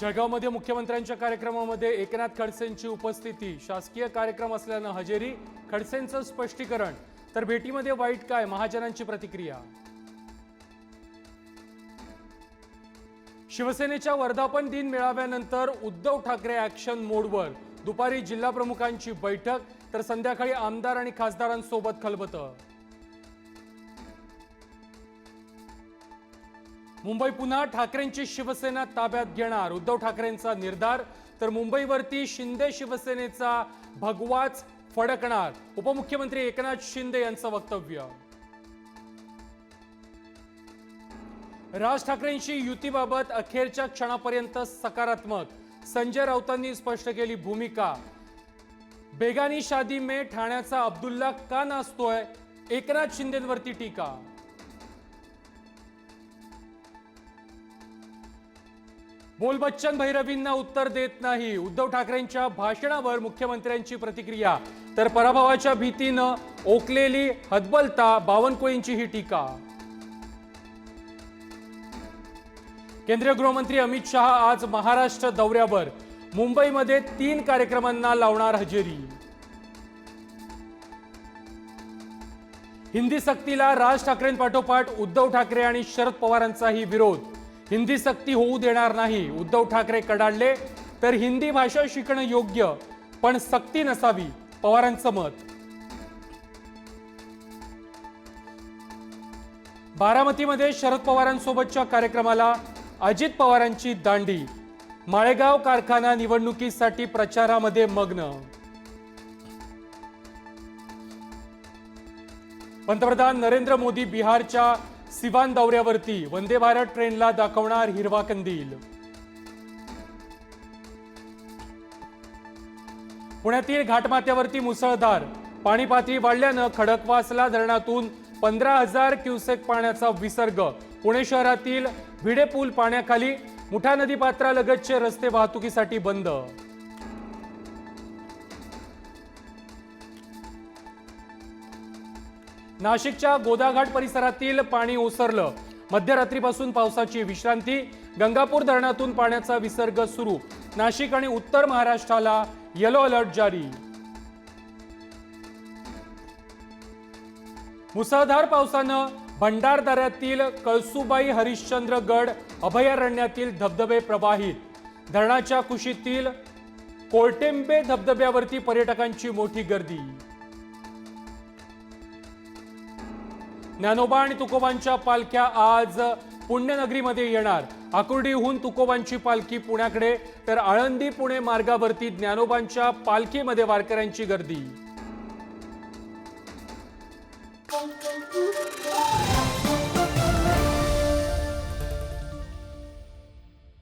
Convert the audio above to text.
जळगावमध्ये मुख्यमंत्र्यांच्या कार्यक्रमामध्ये एकनाथ खडसेंची उपस्थिती. शासकीय कार्यक्रम असल्यानं हजेरी खडसेंचं स्पष्टीकरण. तर भेटीमध्ये वाईट काय? महाजनांची प्रतिक्रिया. शिवसेनेच्या वर्धापन दिन मेळाव्यानंतर उद्धव ठाकरे ऍक्शन मोडवर दुपारी जिल्हाप्रमुखांची बैठक तर संध्याकाळी आमदार आणि खासदारांसोबत खलबतं. मुंबई पुन्हा ठाकरेंची शिवसेना ताब्यात घेणार. उद्धव ठाकरेंचा निर्धार तर मुंबईवरती शिंदे शिवसेनेचा भगवाच फडकणार. उपमुख्यमंत्री एकनाथ शिंदे यांचं वक्तव्य. राज ठाकरेंशी युतीबाबत अखेरच्या क्षणापर्यंत सकारात्मक. संजय राऊतांनी स्पष्ट केली भूमिका. बेगानी शादी मे ठाण्याचा अब्दुल्ला का नाचतोय? एकनाथ शिंदेवरती टीका. बोल बच्चन भैरवींना उत्तर देत नाही. उद्धव ठाकरेंच्या भाषणावर मुख्यमंत्र्यांची प्रतिक्रिया. तर पराभवाच्या भीतीनं ओकलेली हतबलता बावनकुळेंची ही टीका. केंद्रीय गृहमंत्री अमित शहा आज महाराष्ट्र दौऱ्यावर. मुंबईमध्ये तीन कार्यक्रमांना लावणार हजेरी. हिंदी सक्तीला राज ठाकरेंपाठोपाठ उद्धव ठाकरे आणि शरद पवारांचाही विरोध. हिंदी सक्ती होऊ देणार नाही. उद्धव ठाकरे कडाडले तर हिंदी भाषा शिकणं योग्य पण सक्ती नसावी पवारांचं मत. बारामतीमध्ये शरद पवारांसोबतच्या कार्यक्रमाला अजित पवारांची दांडी. माळेगाव कारखाना निवडणुकीसाठी प्रचारामध्ये मग्न. पंतप्रधान नरेंद्र मोदी बिहारच्या सिवान दौऱ्यावरती वंदे भारत ट्रेनला दाखवणार हिरवा कंदील. पुण्यातील घाटमाथ्यावरती मुसळधार. पाणी पातळी वाढल्यानं खडकवासला धरणातून पंधरा हजार क्युसेक पाण्याचा विसर्ग. पुणे शहरातील भिडे पूल पाण्याखाली मुठा नदी पात्रालगतचे रस्ते वाहतुकीसाठी बंद. नाशिकच्या गोदाघाट परिसरातील पाणी ओसरलं. मध्यरात्रीपासून पावसाची विश्रांती. गंगापूर धरणातून पाण्याचा विसर्ग सुरू. नाशिक आणि उत्तर महाराष्ट्राला येलो अलर्ट जारी. मुसळधार पावसानं भंडारदऱ्यातील कळसुबाई हरिश्चंद्र गड अभयारण्यातील धबधबे प्रवाहित. धरणाच्या कुशीतील कोळटेंबे धबधब्यावरती पर्यटकांची मोठी गर्दी. ज्ञानोबा आणि तुकोबांच्या पालख्या आज पुण्यनगरीमध्ये येणार. आकुर्डीहून तुकोबांची पालखी पुण्याकडे तर आळंदी पुणे मार्गावरती ज्ञानोबांच्या पालखीमध्ये वारकऱ्यांची गर्दी.